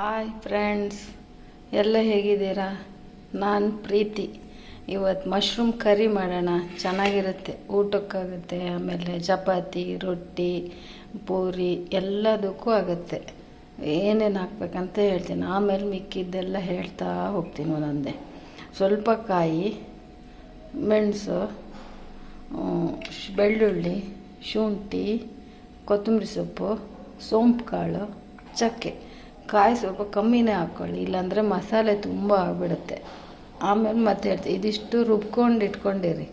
Hi friends ಎಲ್ಲ ಹೇಗಿದ್ದೀರಾ? ನಾನು ಪ್ರೀತಿ. ಇವತ್ತು ಮಶ್ರೂಮ್ ಕರಿ ಮಾಡೋಣ. ಚೆನ್ನಾಗಿರುತ್ತೆ. ಊಟಕ್ಕಾಗುತ್ತೆ. ಆಮೇಲೆ ಚಪಾತಿ, ರೊಟ್ಟಿ, ಪೂರಿ ಎಲ್ಲದಕ್ಕೂ ಆಗುತ್ತೆ. ಏನೇನು ಹಾಕ್ಬೇಕಂತ ಹೇಳ್ತೀನಿ. ಆಮೇಲೆ ಮಿಕ್ಕಿದ್ದೆಲ್ಲ ಹೇಳ್ತಾ ಹೋಗ್ತೀನಿ ಒಂದೊಂದೇ. ಸ್ವಲ್ಪ ಕಾಯಿ, ಮೆಣಸು ಬೆಳ್ಳುಳ್ಳಿ, ಶುಂಠಿ, ಕೊತ್ತಂಬರಿ ಸೊಪ್ಪು ಸೋಂಪು ಕಾಳು ಚಕ್ಕೆ. ಕಾಯಿ ಸ್ವಲ್ಪ ಕಮ್ಮಿನೇ ಹಾಕ್ಕೊಳ್ಳಿ, ಇಲ್ಲಾಂದರೆ ಮಸಾಲೆ ತುಂಬ ಆಗಿಬಿಡುತ್ತೆ. ಆಮೇಲೆ ಮತ್ತೆ ಹೇಳ್ತೀವಿ ಇದಿಷ್ಟು ರುಬ್ಕೊಂಡು ಇಟ್ಕೊಂಡಿರಿ.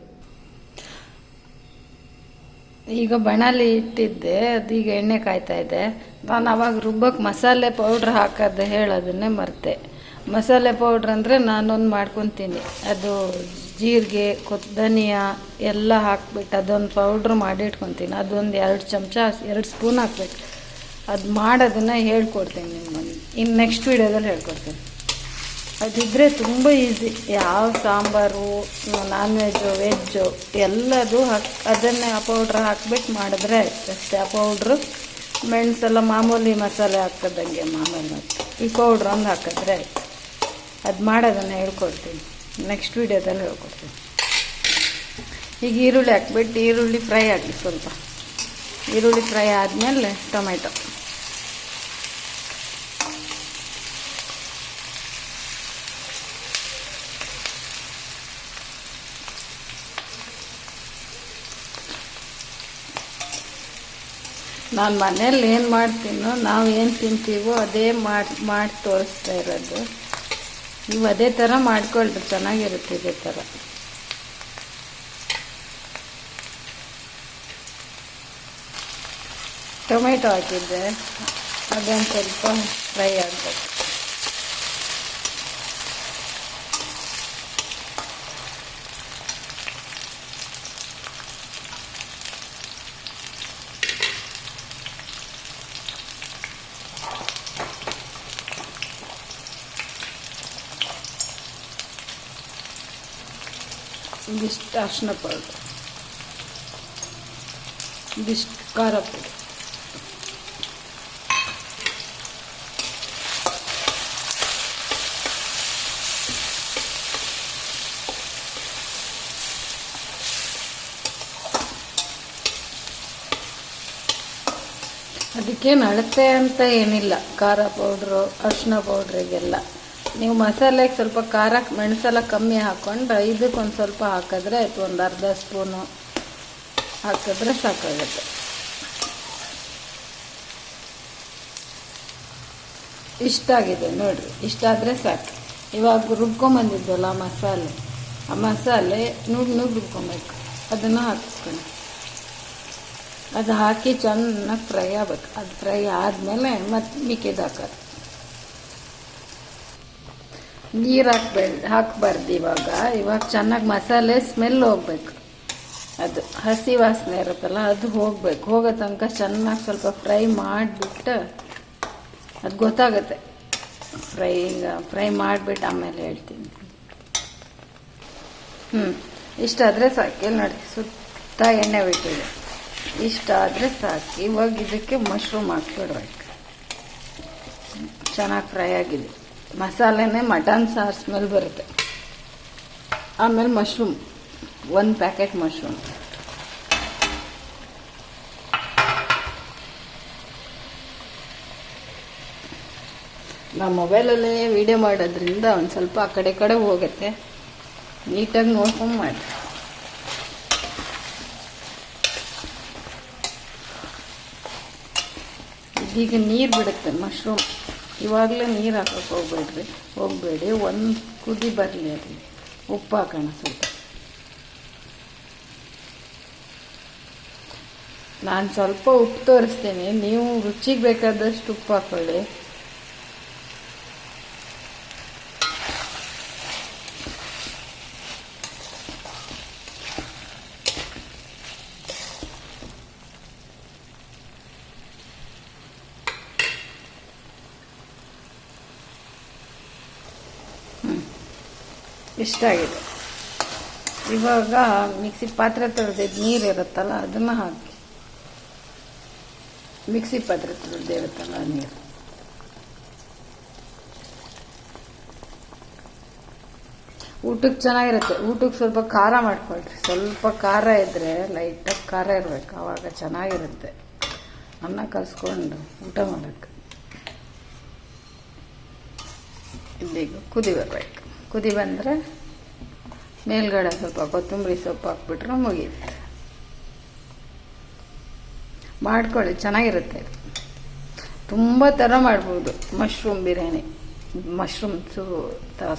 ಈಗ ಬಣಲಿ ಇಟ್ಟಿದ್ದೆ, ಅದೀಗ ಎಣ್ಣೆ ಕಾಯ್ತಾ ಇದೆ. ನಾನು ಅವಾಗ ರುಬ್ಬಕ್ಕೆ ಮಸಾಲೆ ಪೌಡ್ರ್ ಹಾಕೋದು ಹೇಳೋದನ್ನೇ ಮರ್ತೆ. ಮಸಾಲೆ ಪೌಡ್ರ್ ಅಂದರೆ ನಾನೊಂದು ಮಾಡ್ಕೊತೀನಿ. ಅದು ಜೀರಿಗೆ, ಕೊತ್, ಧನಿಯಾ ಎಲ್ಲ ಹಾಕ್ಬಿಟ್ಟು ಅದೊಂದು ಪೌಡ್ರ್ ಮಾಡಿ ಇಟ್ಕೊತೀನಿ. ಅದೊಂದು ಎರಡು ಚಮಚ, ಎರಡು ಸ್ಪೂನ್ ಹಾಕ್ಬೇಕು. ಅದು ಮಾಡೋದನ್ನು ಹೇಳ್ಕೊಡ್ತೀನಿ ನಿಮ್ಮನ್ನು ಇನ್ನು ನೆಕ್ಸ್ಟ್ ವೀಡಿಯೋದಲ್ಲಿ ಹೇಳ್ಕೊಡ್ತೀನಿ. ಅದಿದ್ದರೆ ತುಂಬ ಈಸಿ ಯಾವ ಸಾಂಬಾರು ನಾನ್ ವೆಜ್ಜು ವೆಜ್ಜು ಎಲ್ಲದು ಹಾಕಿ, ಅದನ್ನೇ ಆ ಪೌಡ್ರ್ ಹಾಕ್ಬಿಟ್ಟು ಮಾಡಿದ್ರೆ ಆಯ್ತು. ಅಷ್ಟೇ, ಆ ಪೌಡ್ರು ಮೆಣಸೆಲ್ಲ ಮಾಮೂಲಿ ಮಸಾಲೆ ಹಾಕೋದಂಗೆ ಮಾಮೂಲಿ ಮತ್ತು ಈ ಪೌಡ್ರ್ ಒಂದು ಹಾಕಿದ್ರೆ ಆಯ್ತು. ಅದು ಮಾಡೋದನ್ನು ಹೇಳ್ಕೊಡ್ತೀನಿ. ನೆಕ್ಸ್ಟ್ ವೀಡಿಯೋದಲ್ಲಿ ಹೇಳ್ಕೊಡ್ತೀನಿ. ಈಗ ಈರುಳ್ಳಿ ಹಾಕ್ಬಿಟ್ಟು ಈರುಳ್ಳಿ ಫ್ರೈ ಆಗಲಿ ಸ್ವಲ್ಪ. ಈರುಳ್ಳಿ ಫ್ರೈ ಆದಮೇಲೆ ಟೊಮೆಟೊ ನಾನು ಮನೇಲಿ ಏನು ಮಾಡ್ತೀನೋ, ನಾವು ಏನು ತಿಂತೀವೋ ಅದೇ ಮಾಡಿ ಮಾಡಿ ತೋರಿಸ್ತಾ ಇರೋದು. ನೀವು ಅದೇ ಥರ ಮಾಡ್ಕೊಳ್ರಿ, ಚೆನ್ನಾಗಿರುತ್ತೆ ಇದೇ ಥರ ಟೊಮೆಟೊ ಹಾಕಿದ್ದೆ, ಅದೊಂದು ಸ್ವಲ್ಪ ಫ್ರೈ ಆಗಬೇಕು. ಇದಿಷ್ಟು ಅರ್ಶಿನ ಪೌಡ್ರ್ ಇದಿಷ್ಟು ಖಾರ ಪುಡಿ ಅದಕ್ಕೇನು ಅಳತೆ ಅಂತ ಏನಿಲ್ಲ. ಖಾರ ಪೌಡ್ರು ಅರಿಶಿನ ಪೌಡ್ರಿಗೆಲ್ಲ ನೀವು ಮಸಾಲೆಗೆ ಸ್ವಲ್ಪ ಖಾರ, ಮೆಣಸೆಲ್ಲ ಕಮ್ಮಿ ಹಾಕ್ಕೊಂಡ್ರೆ ಇದಕ್ಕೆ ಒಂದು ಸ್ವಲ್ಪ ಹಾಕಿದ್ರೆ ಆಯಿತು, ಒಂದು ಅರ್ಧ ಸ್ಪೂನು ಹಾಕಿದ್ರೆ ಸಾಕಾಗುತ್ತೆ. ಇಷ್ಟಾಗಿದೆ ನೋಡಿರಿ ಇಷ್ಟಾದರೆ ಸಾಕು. ಇವಾಗ ರುಬ್ಕೊಂಬಂದಿದ್ದಲ್ಲ ಮಸಾಲೆ, ಆ ಮಸಾಲೆ ನುಗ್ ನುಗ್ ರುಬ್ಕೊಬೇಕು. ಅದನ್ನು ಹಾಕಿಸ್ಕೊಂಡು ಅದು ಹಾಕಿ ಚೆನ್ನಾಗಿ ಫ್ರೈ ಆಗ್ಬೇಕು. ಅದು ಫ್ರೈ ಆದಮೇಲೆ ಮತ್ತೆ ಮಿಕ್ಕಿದ್ದು ಹಾಕೋದು. ನೀರು ಹಾಕ್ಬೇಡಿ ಹಾಕಬಾರ್ದು ಇವಾಗ. ಇವಾಗ ಚೆನ್ನಾಗಿ ಮಸಾಲೆ ಸ್ಮೆಲ್ ಹೋಗ್ಬೇಕು. ಅದು ಹಸಿ ವಾಸನೆ ಇರುತ್ತಲ್ಲ, ಅದು ಹೋಗ್ಬೇಕು. ಹೋಗೋ ತನಕ ಚೆನ್ನಾಗಿ ಸ್ವಲ್ಪ ಫ್ರೈ ಮಾಡಿಬಿಟ್ಟು ಅದು ಗೊತ್ತಾಗುತ್ತೆ. ಫ್ರೈ ಫ್ರೈ ಮಾಡಿಬಿಟ್ಟು ಆಮೇಲೆ ಹೇಳ್ತೀನಿ. ಹ್ಞೂ ಇಷ್ಟಾದರೆ ಸಾಕು. ಇಲ್ಲಿ ನೋಡಿ, ಸುತ್ತ ಎಣ್ಣೆ ಬಿಟ್ಟಿದೆ. ಇಷ್ಟಾದರೆ ಸಾಕಿ ಸಾಕು. ಇವಾಗ ಇದಕ್ಕೆ ಮಶ್ರೂಮ್ ಹಾಕ್ಬಿಡ್ಬೇಕು. ಚೆನ್ನಾಗಿ ಫ್ರೈ ಆಗಿದೆ. ಮಸಾಲೆನೇ ಮಟನ್ ಸಾರು ಸ್ಮೆಲ್ ಬರುತ್ತೆ. ಆಮೇಲೆ ಮಶ್ರೂಮ್ ಒಂದು ಪ್ಯಾಕೆಟ್ ಮಶ್ರೂಮ್ ನಾವು ಮೊಬೈಲಲ್ಲೇ ವಿಡಿಯೋ ಮಾಡೋದ್ರಿಂದ ಒಂದು ಸ್ವಲ್ಪ ಆ ಕಡೆ ಕಡೆ ಹೋಗುತ್ತೆ. ನೀಟಾಗಿ ನೋಡ್ಕೊಂಡು ಮಾಡಿ ಈಗ ನೀರು ಬಿಡುತ್ತೆ ಮಶ್ರೂಮ್ ಇವಾಗಲೇ ನೀರು ಹಾಕೋಕೆ ಹೋಗ್ಬೇಡ್ರಿ. ಹೋಗಬೇಡಿ. ಒಂದು ಕುದಿ ಬರಲಿ ಅದು ಉಪ್ಪು ಹಾಕೋಣ ಸ್ವಲ್ಪ. ನಾನು ಸ್ವಲ್ಪ ಉಪ್ಪು ತೋರಿಸ್ತೀನಿ. ನೀವು ರುಚಿಗೆ ಬೇಕಾದಷ್ಟು ಉಪ್ಪು ಹಾಕೊಳ್ಳಿ. ಇಷ್ಟ ಆಗಿದೆ ಇವಾಗ ಮಿಕ್ಸಿ ಪಾತ್ರೆ ತೊಳೆದಿದ್ದು ನೀರು ಇರುತ್ತಲ್ಲ, ಅದನ್ನು ಹಾಕಿ. ಮಿಕ್ಸಿ ಪಾತ್ರೆ ತೊಳೆದಿರುತ್ತಲ್ಲ ನೀರು. ಊಟಕ್ಕೆ ಚೆನ್ನಾಗಿರುತ್ತೆ. ಊಟಕ್ಕೆ ಸ್ವಲ್ಪ ಖಾರ ಮಾಡ್ಕೊಳ್ರಿ. ಸ್ವಲ್ಪ ಖಾರ ಇದ್ದರೆ ಲೈಟಾಗಿ ಖಾರ ಇರಬೇಕು. ಆವಾಗ ಚೆನ್ನಾಗಿರುತ್ತೆ. ಅನ್ನ ಕಲಿಸ್ಕೊಂಡು ಊಟ ಮಾಡಬೇಕು ಇಲ್ಲಿಗೂ ಕುದಿ ಬರಬೇಕು ಕುದಿ ಬಂದರೆ ಮೇಲ್ಗಡೆ ಸ್ವಲ್ಪ ಕೊತ್ತಂಬರಿ ಸೊಪ್ಪು ಹಾಕ್ಬಿಟ್ರೆ ಮುಗೀತು. ಮಾಡ್ಕೊಳ್ಳಿ, ಚೆನ್ನಾಗಿರುತ್ತೆ ಇದು. ತುಂಬ ಥರ ಮಾಡ್ಬೋದು. ಮಶ್ರೂಮ್ ಬಿರಿಯಾನಿ, ಮಶ್ರೂಮ್ ಸು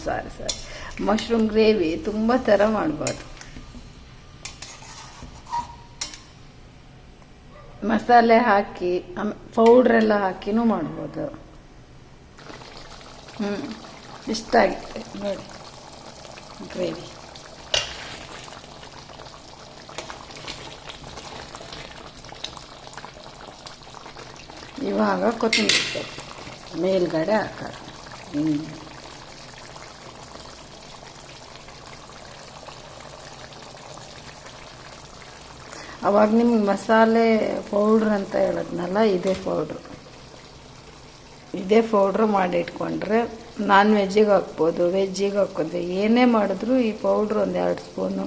ಸಾರಿ ಸಾರಿ. ಮಶ್ರೂಮ್ ಗ್ರೇವಿ ತುಂಬ ಥರ ಮಾಡ್ಬೋದು. ಮಸಾಲೆ ಹಾಕಿ ಪೌಡ್ರೆಲ್ಲ ಹಾಕಿನೂ ಮಾಡ್ಬೋದು. ಹ್ಞೂ ಇಷ್ಟ ಆಗಿದೆ ನೋಡಿ ಗ್ರೇವಿ ಇವಾಗ ಕೊತ್ತಂಬರಿ ಸೊಪ್ಪು. ಮೇಲ್ಗಡೆ ಹಾಕೋಣ ಹ್ಞೂ ಅವಾಗ ನಿಮ್ಗೆ ಮಸಾಲೆ ಪೌಡ್ರ್ ಅಂತ ಹೇಳಿದ್ನಲ್ಲ ಇದೇ ಪೌಡ್ರು. ಇದೇ ಪೌಡ್ರ್ ಮಾಡಿ ಇಟ್ಕೊಂಡ್ರೆ ನಾನ್ ವೆಜ್ಜಿಗೆ ಹಾಕ್ಬೋದು ವೆಜ್ಜಿಗೆ ಹಾಕೋದು ಏನೇ ಮಾಡಿದ್ರು ಈ ಪೌಡ್ರ್ ಒಂದು ಎರಡು ಸ್ಪೂನು,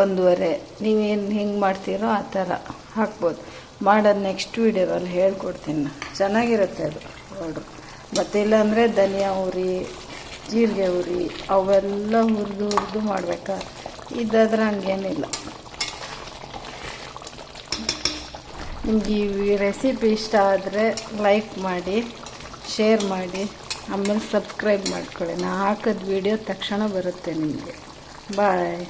ಒಂದೂವರೆ. ನೀವೇನು ಹೆಂಗೆ ಮಾಡ್ತೀರೋ ಆ ಥರ ಹಾಕ್ಬೋದು. ಮಾಡೋದು ನೆಕ್ಸ್ಟ್ ವೀಡಿಯೋದಲ್ಲಿ ಹೇಳ್ಕೊಡ್ತೀನಿ. ನಾನು ಚೆನ್ನಾಗಿರುತ್ತೆ ಅದು ಪೌಡ್ರು. ಮತ್ತು ಇಲ್ಲಾಂದರೆ ಧನಿಯಾ ಉರಿ, ಜೀರಿಗೆ ಉರಿ, ಅವೆಲ್ಲ ಹುರಿದು ಹುರಿದು ಮಾಡಬೇಕಾ? ಇದಾದ್ರೆ ಹಂಗೇನಿಲ್ಲ. ನಿಮ್ಗೆ ಈ ರೆಸಿಪಿ ಇಷ್ಟ ಆದರೆ ಲೈಕ್ ಮಾಡಿ. ಶೇರ್ ಮಾಡಿ ಆಮೇಲೆ ಸಬ್ಸ್ಕ್ರೈಬ್ ಮಾಡ್ಕೊಳ್ಳಿ. ನಾ ಹಾಕಿದ ವೀಡಿಯೋ ತಕ್ಷಣ ಬರುತ್ತೆ ನಿಮಗೆ. ಬಾಯ್